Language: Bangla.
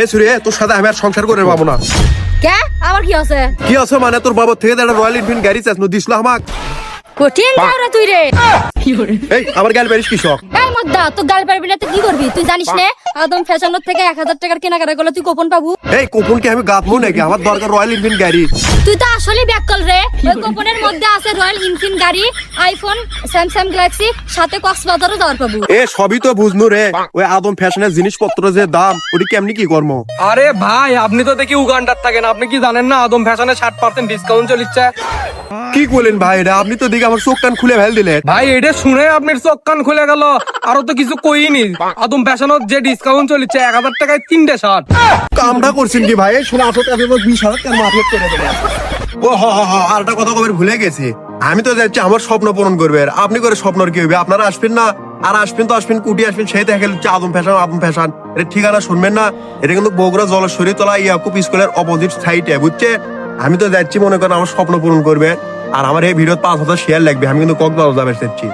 এ সুরে তোর সাথে আমি আর সংসার করে পাবো না। কে? আমার কি আছে? কি আছে মানে তোর বাবার থেকে তো একটা রয়্যাল এনফিল্ড গাড়ি চাইছিল দিছিল আমাক। কঠিন তুই রে। এই আমার গাড়ি পারিস কি শখ? এই মদ্দা গাল পারবি না তুই কি করবি? তুই জানিস না? আদম ফ্যাশনের থেকে এক হাজার টাকার কেনাকাটা করলে তুই কোপন পাবু? এই কোপন কি আমি গাঁথবো নাকি? আমার দরকার রয়্যাল এনফিল্ড গাড়ি। তুই তো আসলে ব্যাক কল রে। ওই কোপনের মধ্যে আছে রয়্যাল ইনফিন গাড়ি আইফোন স্যামসাং গ্যালাক্সি সাথে কক্সবাজারও দর পাবু। এ সবই তো বুঝনু রে। ওই আদম ফ্যাশনের জিনিসপত্র যে দাম ওটি কেমনি কি কর্ম? আরে ভাই আপনি তো দেখি উগান্ডার থাকেন। আপনি কি জানেন না আদম ফ্যাশনে ষাট পার্সেন্ট ডিসকাউন্ট চলিচ্ছে? কি বলেন ভাই এটা? আপনি তো দেখি আমার চোখ কান খুলে ফেল দিলেন। ভাই এটা শুনে আপনার চোখ কান খুলে গেল। আরও তো কিছু কইনি। আদম ফ্যাশনত যে ডিসকাউন্ট চলিচ্ছে এক হাজার টাকায় তিনটে শার্ট কামটা করছেন কি ভাই? শোনা আসলে আমি বিশ হাজার টাকা মাফিয়া করে দেবেন ও, হ হ আর কথা কবে ভুলে গেছি? আমি তো যাচ্ছি আমার স্বপ্ন পূরণ করবে। আর আপনি করে স্বপ্নর কি হবে আপনারা আসবেন না? আর আসবেন তো আসবেন, কুটি আসবেন, সেই দেখা গেল আদম ফ্যাশন আদম ফ্যাশন। এটা ঠিকানা শুনবেন না? এটা কিন্তু বগুড়া জলেশ্বরী তলা, ইয়াকুব স্কুলের অপোজিট সাইডে বুঝছে? আমি তো যাচ্ছি মনে করেন আমার স্বপ্ন পূরণ করবে। আর আমার এই ভিডিও পাঁচ হাজার শেয়ার লাগবে। আমি কিন্তু কক্সবাজার যাবে চাচ্ছি